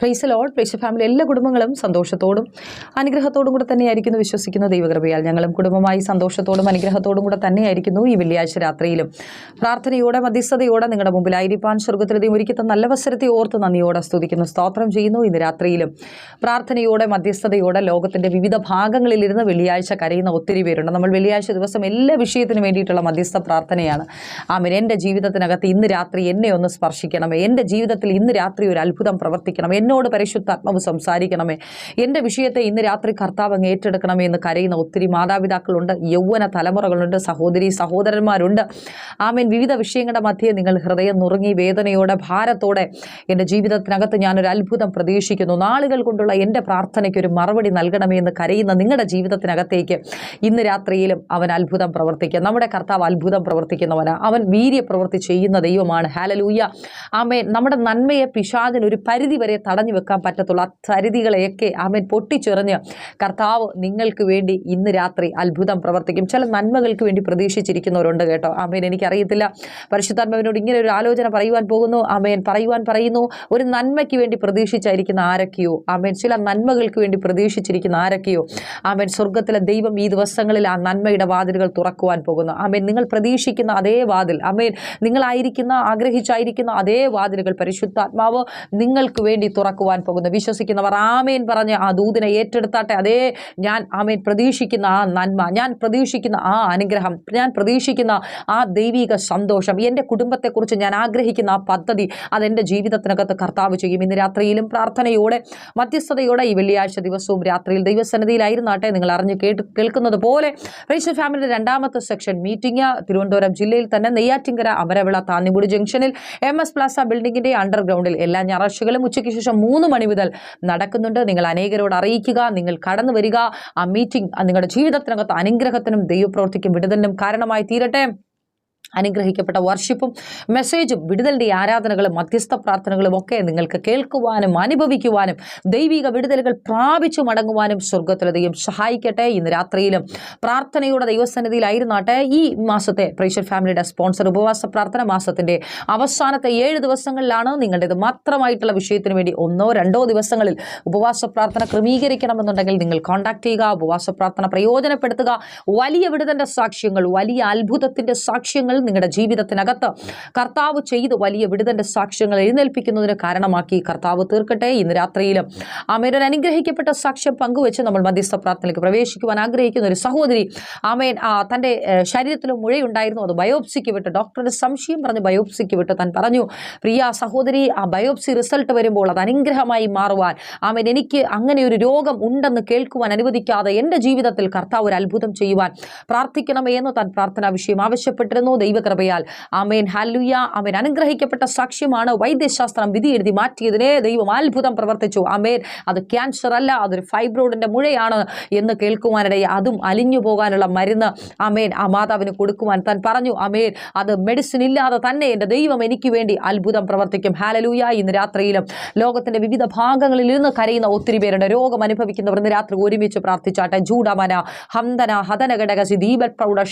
Price ലോൾ price family എല്ലാ കുടുംബങ്ങളും സന്തോഷത്തോടും അനുഗ്രഹത്തോടും കൂടെ തന്നെയായിരിക്കുന്നു വിശ്വസിക്കുന്ന. ദൈവകൃപയാൽ ഞങ്ങളും കുടുംബമായി സന്തോഷത്തോടും അനുഗ്രഹത്തോടും കൂടെ തന്നെയായിരിക്കുന്നു ഈ വെള്ളിയാഴ്ച രാത്രിയിലും. പ്രാർത്ഥനയോടെ മധ്യസ്ഥതയോടെ നിങ്ങളുടെ മുമ്പിലായിരിക്കാൻ സ്വർഗത്തിലതയും ഒരുക്കുന്ന നല്ല അവസരത്തെ ഓർത്ത് നന്ദിയോടെ സ്തുതിക്കുന്നു. സ്തോത്രം ചെയ്യുന്നു ഇന്ന് രാത്രിയിലും. പ്രാർത്ഥനയോടെ മധ്യസ്ഥതയോടെ ലോകത്തിന്റെ വിവിധ ഭാഗങ്ങളിലിരുന്ന് വെള്ളിയാഴ്ച കരയുന്ന ഒത്തിരി പേരുണ്ട്. നമ്മൾ വെള്ളിയാഴ്ച ദിവസം എല്ലാ വിഷയത്തിനും വേണ്ടിയിട്ടുള്ള മധ്യസ്ഥ പ്രാർത്ഥനയാണ്. ആമൻ. എന്റെ ജീവിതത്തിനകത്ത് ഇന്ന് രാത്രി എന്നെ ഒന്ന് സ്പർശിക്കണം. എന്റെ ജീവിതത്തിൽ ഇന്ന് രാത്രി ഒരു അത്ഭുതം പ്രവർത്തിക്കണം. എന്നോട് പരിശുദ്ധാത്മാവ് സംസാരിക്കണമേ. എന്റെ വിഷയത്തെ ഇന്ന് രാത്രി കർത്താവ് അങ്ങ് ഏറ്റെടുക്കണമേ എന്ന് കരയുന്ന ഒത്തിരി മാതാപിതാക്കളുണ്ട് യൗവന തലമുറകളുണ്ട് സഹോദരി സഹോദരന്മാരുണ്ട്. ആമേൻ. വിവിധ വിഷയങ്ങളുടെ മധ്യേ നിങ്ങൾ ഹൃദയം നുറുങ്ങി വേദനയോടെ ഭാരത്തോടെ എന്റെ ജീവിതത്തിനകത്ത് ഞാനൊരു അത്ഭുതം പ്രതീക്ഷിക്കുന്നു. നാളുകൾ കൊണ്ടുള്ള എന്റെ പ്രാർത്ഥനയ്ക്ക് ഒരു മറുപടി നൽകണമേ എന്ന് കരയുന്ന നിങ്ങളുടെ ജീവിതത്തിനകത്തേക്ക് ഇന്ന് രാത്രിയിലും അവൻ അത്ഭുതം പ്രവർത്തിക്കുക നമ്മുടെ കർത്താവ് അത്ഭുതം പ്രവർത്തിക്കുന്നവനാണ് അവൻ വീര്യ പ്രവർത്തി ചെയ്യുന്ന ദൈവമാണ്. ഹാലലൂയ ആമേ നമ്മുടെ നന്മയെ പിശാദിനൊരു പരിധി വരെ തടഞ്ഞു വെക്കാൻ പറ്റത്തുള്ളൂ ആ പരിധികളെയൊക്കെ ആമേൻ പൊട്ടിച്ചെറിഞ്ഞ് കർത്താവ് നിങ്ങൾക്ക് വേണ്ടി ഇന്ന് രാത്രി അത്ഭുതം പ്രവർത്തിക്കും. ചില നന്മകൾക്ക് വേണ്ടി പ്രതീക്ഷിച്ചിരിക്കുന്നവരുണ്ട് കേട്ടോ. ആമേൻ. എനിക്കറിയത്തില്ല. പരിശുദ്ധാത്മാവിനോട് ഇങ്ങനെ ഒരു ആലോചന പറയുവാൻ പോകുന്നു. ആമേൻ. പറയുവാൻ പറയുന്നു. ഒരു നന്മയ്ക്ക് വേണ്ടി പ്രതീക്ഷിച്ചായിരിക്കുന്ന ആരൊക്കെയോ? ആമേൻ. ചില നന്മകൾക്ക് വേണ്ടി പ്രതീക്ഷിച്ചിരിക്കുന്ന ആരൊക്കെയോ? ആമേൻ. സ്വർഗത്തിലെ ദൈവം ഈ ദിവസങ്ങളിൽ ആ നന്മയുടെ വാതിലുകൾ തുറക്കുവാൻ പോകുന്നു. ആമേൻ. നിങ്ങൾ പ്രതീക്ഷിക്കുന്ന അതേ വാതിൽ ആമേൻ. നിങ്ങളായിരിക്കുന്ന ആഗ്രഹിച്ചായിരിക്കുന്ന അതേ വാതിലുകൾ പരിശുദ്ധാത്മാവ് നിങ്ങൾക്ക് വേണ്ടി തുറക്കുവാൻ പോകുന്നു. വിശ്വസിക്കുന്നവർ ആമേൻ പറഞ്ഞ് ആ ദൂതിനെ ഏറ്റെടുത്താട്ടെ. അതേ ഞാൻ ആമേൻ പ്രതീക്ഷിക്കുന്ന ആ നന്മ ഞാൻ പ്രതീക്ഷിക്കുന്ന ആ അനുഗ്രഹം ഞാൻ പ്രതീക്ഷിക്കുന്ന ആ ദൈവിക സന്തോഷം എന്റെ കുടുംബത്തെക്കുറിച്ച് ഞാൻ ആഗ്രഹിക്കുന്ന ആ പദ്ധതി അതെന്റെ ജീവിതത്തിനകത്ത് കർത്താവ് ചെയ്യും. ഇന്ന് രാത്രിയിലും പ്രാർത്ഥനയോടെ മധ്യസ്ഥതയോടെ ഈ വെള്ളിയാഴ്ച ദിവസവും രാത്രിയിൽ ദൈവസന്നിധിയിലായിരുന്നാട്ടെ നിങ്ങൾ അറിഞ്ഞ് കേട്ട് കേൾക്കുന്നത് പോലെ റേഷ്യൽ ഫാമിലിയുടെ രണ്ടാമത്തെ സെക്ഷൻ മീറ്റിംഗ് തിരുവനന്തപുരം ജില്ലയിൽ തന്നെ നെയ്യാറ്റിങ്കര അമരവിള താന്നിമുടി ജംഗ്ഷനിൽ എം എസ് പ്ലാസ ബിൽഡിംഗിന്റെ അണ്ടർഗ്രൗണ്ടിൽ എല്ലാ ഞായറാഴ്ചകളും ഉച്ചയ്ക്ക് ശേഷം മൂന്ന് മണി മുതൽ നടക്കുന്നുണ്ട്. നിങ്ങൾ അനേകരോട് അറിയിക്കുക നിങ്ങൾ കടന്നു വരിക. ആ മീറ്റിംഗ് നിങ്ങളുടെ ജീവിതത്തിനകത്ത് അനുഗ്രഹത്തിനും ദൈവപ്രവൃത്തിക്കും വിടുതലിനും കാരണമായി തീരട്ടെ. അനുഗ്രഹിക്കപ്പെട്ട വർഷിപ്പും മെസ്സേജും വിടുതലിന്റെ ആരാധനകളും മധ്യസ്ഥ പ്രാർത്ഥനകളും ഒക്കെ നിങ്ങൾക്ക് കേൾക്കുവാനും അനുഭവിക്കുവാനും ദൈവിക വിടുതലുകൾ പ്രാപിച്ചു മടങ്ങുവാനും സ്വർഗത്തിലധികം സഹായിക്കട്ടെ. ഇന്ന് രാത്രിയിലും പ്രാർത്ഥനയുടെ ദൈവസന്നിധിയിലായിരുന്നാട്ടെ ഈ മാസത്തെ പ്രേഷ്യൻ ഫാമിലിയുടെ സ്പോൺസർ ഉപവാസ പ്രാർത്ഥന മാസത്തിന്റെ അവസാനത്തെ ഏഴ് ദിവസങ്ങളിലാണ് നിങ്ങളുടേത് മാത്രമായിട്ടുള്ള വിഷയത്തിന് വേണ്ടി ഒന്നോ രണ്ടോ ദിവസങ്ങളിൽ ഉപവാസ പ്രാർത്ഥന ക്രമീകരിക്കണമെന്നുണ്ടെങ്കിൽ നിങ്ങൾ കോൺടാക്ട് ചെയ്യുക ഉപവാസ പ്രാർത്ഥന പ്രയോജനപ്പെടുത്തുക. വലിയ വിടുതന്റെ സാക്ഷ്യങ്ങൾ വലിയ അത്ഭുതത്തിന്റെ സാക്ഷ്യങ്ങൾ നിങ്ങളുടെ ജീവിതത്തിനകത്ത് കർത്താവ് ചെയ്ത് വലിയ വിടുതന്റെ സാക്ഷ്യങ്ങൾ എഴുന്നേൽപ്പിക്കുന്നതിന് കാരണമാക്കി കർത്താവ് തീർക്കട്ടെ. ഇന്ന് രാത്രിയിലും അമേരൻ അനുഗ്രഹിക്കപ്പെട്ട സാക്ഷ്യം പങ്കുവെച്ച് നമ്മൾ മധ്യസ്ഥ പ്രാർത്ഥനയ്ക്ക് പ്രവേശിക്കുവാൻ ആഗ്രഹിക്കുന്ന ഒരു സഹോദരി ആമേൻ തന്റെ ശരീരത്തിൽ മുഴയുണ്ടായിരുന്നു. അത് ബയോപ്സിക്ക് വിട്ട് ഡോക്ടറുടെ സംശയം പറഞ്ഞ് ബയോപ്സിക്ക് വിട്ട് താൻ പറഞ്ഞു പ്രിയ സഹോദരി ആ ബയോപ്സി റിസൾട്ട് വരുമ്പോൾ അത് അനുഗ്രഹമായി മാറുവാൻ ആമേൻ എനിക്ക് അങ്ങനെ ഒരു രോഗം ഉണ്ടെന്ന് കേൾക്കുവാൻ അനുവദിക്കാതെ എന്റെ ജീവിതത്തിൽ കർത്താവ് ഒരു അത്ഭുതം ചെയ്യുവാൻ പ്രാർത്ഥിക്കണമേ എന്ന് താൻ പ്രാർത്ഥനാ വിഷയം ആവശ്യപ്പെട്ടിരുന്നു. ദൈവകൃപയാൽ. അമേൻ ഹല്ലുയ അമേൻ അനുഗ്രഹിക്കപ്പെട്ട സാക്ഷ്യമാണ് വൈദ്യശാസ്ത്രം വിധി എഴുതി മാറ്റിയതിനെ ദൈവം അത്ഭുതം പ്രവർത്തിച്ചു. അമേൻ അത് ക്യാൻസർ അല്ല അതൊരു ഫൈബ്രോയിഡിന്റെ മുഴയാണ് എന്ന് കേൾക്കുവാനിടയെ അതും അലിഞ്ഞു പോകാനുള്ള മരുന്ന്. അമേൻ ആ മാതാവിന് കൊടുക്കുവാൻ താൻ പറഞ്ഞു. അമേൻ അത് മെഡിസിൻ ഇല്ലാതെ തന്നെ എന്റെ ദൈവം എനിക്ക് വേണ്ടി അത്ഭുതം പ്രവർത്തിക്കും. ഹാലലൂയ ഇന്ന് രാത്രിയിലും ലോകത്തിന്റെ വിവിധ ഭാഗങ്ങളിൽ ഇരുന്ന് കരയുന്ന ഒത്തിരി പേരുടെ രോഗം അനുഭവിക്കുന്നവർ ഇന്ന് രാത്രി ഒരുമിച്ച് പ്രാർത്ഥിച്ചാട്ടെ. ജൂഡമന ഹന്തന ഹതനഘടകസി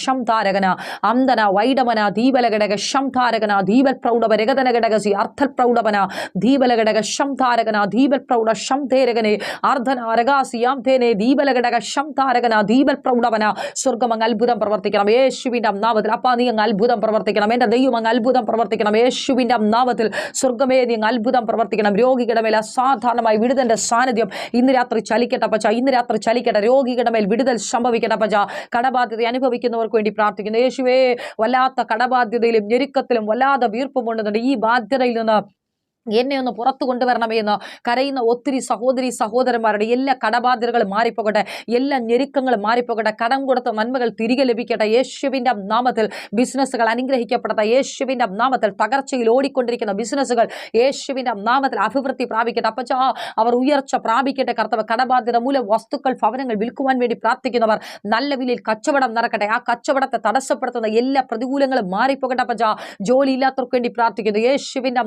ശം താരകന അന്തന വൈഡമന ദീപലഘടക ശം ശംധാരകന ദീപൽ പ്രൗഢവ രഗതന ഘടകസി അർത്ഥൽ പ്രൗഢവന ദീപലഘടക ശം താരകന ദീപൽ പ്രൗഢ ശം തേരകനെ അർദ്ധന അരകാസിയാം തേനെ ദീപലഘടക ശം താരകന ദീപൽ പ്രൗഢവന. സ്വർഗം അങ്ങ് അത്ഭുതം പ്രവർത്തിക്കണം. യേശുവിന്റെ നാമത്തിൽ അപ്പാ നീ അങ്ങ് അത്ഭുതം പ്രവർത്തിക്കണം. എന്റെ ദൈവം അങ്ങ് അത്ഭുതം പ്രവർത്തിക്കണം. യേശുവിന്റെ നാമത്തിൽ സ്വർഗമേ നീ അങ്ങ് അത്ഭുതം പ്രവർത്തിക്കണം. രോഗികളുടെ മേൽ അസാധാരണമായി വിടുതന്റെ സാന്നിധ്യം ഇന്ന് രാത്രി ചലിക്കട്ടെ പച്ച ഇന്ന് രാത്രി ചലിക്കട്ടെ. രോഗികളുടെ മേൽ വിടുതൽ സംഭവിക്കട്ടെ പച്ച കടബാധ്യത അനുഭവിക്കുന്നവർക്ക് വേണ്ടി പ്രാർത്ഥിക്കുന്നു. യേശുവേ വല്ലാത്ത കടബാധ്യതയിലും ഞെരുക്കത്തിലും വല്ലാതെ വീർപ്പുമുണ്ടെന്നുണ്ട്. ഈ ബാധ്യതയിൽ നിന്ന് എന്നെ ഒന്ന് പുറത്തു കൊണ്ടുവരണമേ എന്ന് കരയുന്ന ഒത്തിരി സഹോദരി സഹോദരന്മാരുടെ എല്ലാ കടബാധ്യതകളും മാറിപ്പോകട്ടെ എല്ലാ ഞെരുക്കങ്ങളും മാറിപ്പോകട്ടെ കടം കൊടുത്ത നന്മകൾ തിരികെ ലഭിക്കട്ടെ യേശുവിന്റെ നാമത്തിൽ ബിസിനസ്സുകൾ അനുഗ്രഹിക്കപ്പെടട്ടെ യേശുവിന്റെ നാമത്തിൽ തകർച്ചയിൽ ഓടിക്കൊണ്ടിരിക്കുന്ന ബിസിനസ്സുകൾ യേശുവിന്റെ നാമത്തിൽ അഭിവൃദ്ധി പ്രാപിക്കട്ടെ. അപ്പച്ചാ അവർ ഉയർച്ച പ്രാപിക്കട്ടെ കർത്തവ. കടബാധ്യത മൂലം വസ്തുക്കൾ ഭവനങ്ങൾ വിൽക്കുവാൻ വേണ്ടി പ്രാർത്ഥിക്കുന്നവർ നല്ല വിലയിൽ കച്ചവടം നടക്കട്ടെ. ആ കച്ചവടത്തെ തടസ്സപ്പെടുത്തുന്ന എല്ലാ പ്രതികൂലങ്ങളും മാറിപ്പോകട്ടെ അപ്പച്ചാ. ജോലി ഇല്ലാത്തവർക്ക് വേണ്ടി പ്രാർത്ഥിക്കുന്നു. യേശുവിന്റെ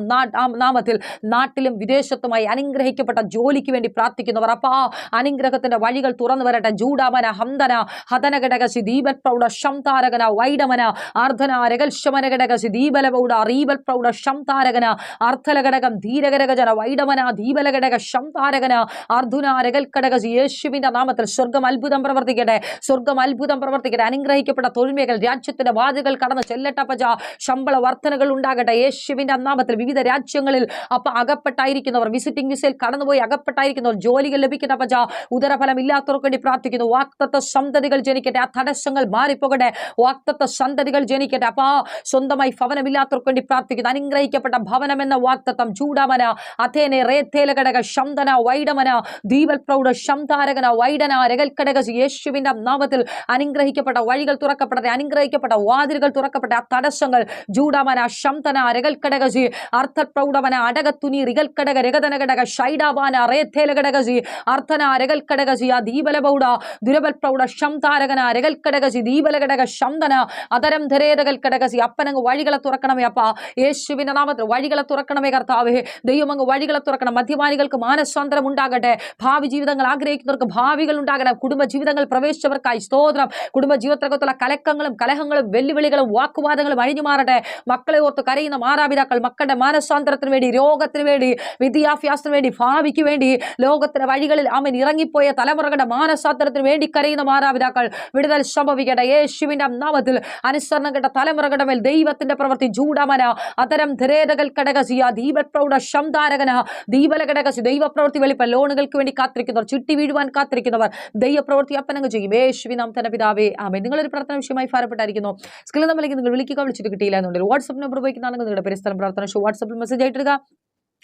നാമത്തിൽ നാമത്തിൽ നാട്ടിലും വിദേശത്തുമായി അനുഗ്രഹിക്കപ്പെട്ട ജോലിക്ക് വേണ്ടി പ്രാർത്ഥിക്കുന്നവർ അപ്പാ അനുഗ്രഹത്തിന്റെ വഴികൾ തുറന്നു വരട്ടെ. ജൂഡാമന ഹന്തന ഹതനഘടകശി ദീപൽ പ്രൗഢ ശംതാരകന വൈഡമന അർദ്ധന രകൽശമനഘടകസി ദീപല പ്രൗഢ റീബൽ പ്രൗഢ ശംതാരകന അർത്ഥലഘടകം ധീരഘടകജന വൈഡമന ദീപലഘടക ശംതാരകന അർദ്ധുന രകൽഘടകശി യേശുവിന്റെ നാമത്തിൽ സ്വർഗം അത്ഭുതം പ്രവർത്തിക്കട്ടെ. സ്വർഗം അത്ഭുതം പ്രവർത്തിക്കട്ടെ. അനുഗ്രഹിക്കപ്പെട്ട തൊഴിൽമേഖൽ രാജ്യത്തിന്റെ വാതികൾ കടന്ന് ചെല്ലട്ടപ്പജ ശമ്പള വർധനകൾ ഉണ്ടാകട്ടെ. യേശുവിന്റെ നാമത്തിൽ വിവിധ രാജ്യങ്ങളിൽ അപ്പ അകപ്പെട്ടായിരിക്കുന്നവർ വിസിറ്റിംഗ് വിസയിൽ കടന്നുപോയി അകപ്പെട്ടായിരിക്കുന്നവർ ജോലികൾ ലഭിക്കുന്ന പജ ഉദരഫലം ഇല്ലാത്തവർക്ക് വേണ്ടി പ്രാർത്ഥിക്കുന്നു. വാക്തത്വ സന്തതികൾ ജനിക്കട്ടെ ആ തടസ്സങ്ങൾ മാറിപ്പോകട്ടെ. വാക്തത്വ സന്തതികൾ ജനിക്കട്ടെ. അപ്പൊ സ്വന്തമായി ഭവനമില്ലാത്തവർക്ക് വേണ്ടി പ്രാർത്ഥിക്കുന്നു. അനുഗ്രഹിക്കപ്പെട്ട ഭവനം എന്ന വാക്തത്വം ചൂടാമന അഥേനെ റേത്തേലകടക ശന്തന വൈഡമന ദീപൽ പ്രൗഢ ശംതാരകന വൈഡന രകൽക്കടക യേശുവിന്റെ നാമത്തിൽ അനുഗ്രഹിക്കപ്പെട്ട വഴികൾ തുറക്കപ്പെടട്ടെ അനുഗ്രഹിക്കപ്പെട്ട വാതിലുകൾ തുറക്കപ്പെട്ട ആ തടസ്സങ്ങൾ ജൂഡാമന ശംതന രകൽക്കടകജി അർത്ഥപ്രൗഢവന അടകത്തുനി റികൽക്കടക രഗതനഘടക ഷൈഡാവാന റേത്തേലഘടകജി അർത്ഥന രകൽക്കടകജി ആ ദീപലബൗഡ ദുരബൽ പ്രൗഢ ശംതാരകന രകൽക്കടകജി ദീപലഘടക ശംതന അതരം ധരേതകൽക്കടകജി അപ്പനങ്ങ് വഴികളെ തുറക്കണമേ അപ്പ യേശുവിന്റെ നാമത്തിൽ വഴികളെ തുറക്കണമേ കർത്താവേ ദൈവം അങ്ങ് വഴികളെ തുറക്കണം മദ്യപാനികൾക്ക് മാനസാന്തരം ഉണ്ടാകട്ടെ ഭാവി ജീവിതങ്ങൾ ആഗ്രഹിക്കുന്നവർക്ക് ഭാവികൾ ഉണ്ടാകണം കുടുംബ ജീവിതങ്ങൾ പ്രവേശിച്ചവർക്കായി സ്തോത്രം കുടുംബ ജീവിതത്തിലുള്ള കലക്കങ്ങളും കലഹങ്ങളും വെല്ലുവിളികളും വാക്കുവാദങ്ങളും അഴിഞ്ഞു മാറട്ടെ മക്കളെ ഓർത്ത് കരയുന്ന മാതാപിതാക്കൾ മക്കളുടെ മാനസാന്തരത്തിന് വേണ്ടി രോഗത്തിന് വേണ്ടി വിദ്യാഭ്യാസത്തിന് വേണ്ടി ഭാവിക്ക് വേണ്ടി ലോകത്തിന്റെ വഴികളിൽ അവൻ ഇറങ്ങിപ്പോയ തലമുറകളുടെ മാനസാന്തരത്തിന് വേണ്ടി കരയുന്ന മാതാപിതാക്കൾ വിടുതൽ സംഭവിക്കട്ടെ. യേശുവിന്റെ നാമത്തിൽ അനുസരണം കേട്ട തലമുറകളുടെ മേൽ ദൈവത്തിന്റെ പ്രവൃത്തി ചൂടാമന. അത്തരം ധരേതകൾ കടകസിയ ദീപപ്രൗഢ ശംധാരകന ദീപലഘടകസി ദൈവപ്രവൃത്തി വെളിപ്പ ലോണുകൾക്ക് വേണ്ടി കാത്തിരിക്കുന്നവർ ചുറ്റി വീഴുവാൻ കാത്തിരിക്കുന്നവർ ദൈവപ്രവൃത്തി അപ്പനങ്ങ് ചെയ്യും. യേശുവി നാം തന്നെ പിതാവേ. ആമേ നിങ്ങളൊരു പ്രാർത്ഥന വിഷയമായി ഭാരപ്പെട്ടായിരിക്കുന്നു. സ്കിൽ നമ്മളിലേക്ക് നിങ്ങൾ വിളിക്കുക വിളിച്ചിട്ട് കിട്ടിയില്ല എന്നുണ്ടെങ്കിൽ വാട്സപ്പ് നമ്പർ ഉപയോഗിക്കുന്നതാണെങ്കിൽ നിങ്ങളുടെ പരിസ്ഥലം പ്രാർത്ഥന ഷോ. വാട്സപ്പിൽ മെസ്സേജ് ആയിട്ടിടുക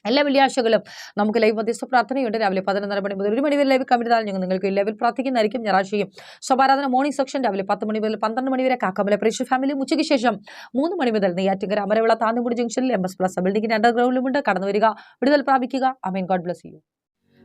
എല്ലാ വെള്ളിയാഴ്ചകളും നമുക്ക് ലൈവ് മധ്യസ്ഥ പ്രാർത്ഥനയുണ്ട്. രാവിലെ പതിനൊന്നര മണി മുതൽ ഒരു മണി വരെ ലൈവ് കമ്മിറ്റാൽ ഞങ്ങൾ നിങ്ങൾക്ക് ലൈവിൽ പ്രാർത്ഥിക്കുന്നതായിരിക്കും. ഞായറാഴ്ചയും സ്വപാരാധന മോർണിംഗ് സെക്ഷൻ രാവിലെ പത്ത് മണി മുതൽ പന്ത്രണ്ട് മണി വരെ കാക്കമല പ്രേക്ഷ ഫാമിലി ഉച്ചയ്ക്ക് ശേഷം മൂന്ന് മണി മുതൽ നെയ്യാറ്റിങ്കര അമരവിള താന്നുകുടി ജംഗ്ഷനിൽ എം എസ് പ്ലസ് ബിൽഡിംഗിന്റെ അണ്ടർഗ്രൗണ്ടിലുമുണ്ട് കടന്നു വരിക വിടുതൽ പ്രാപിക്കുക. Amen God bless you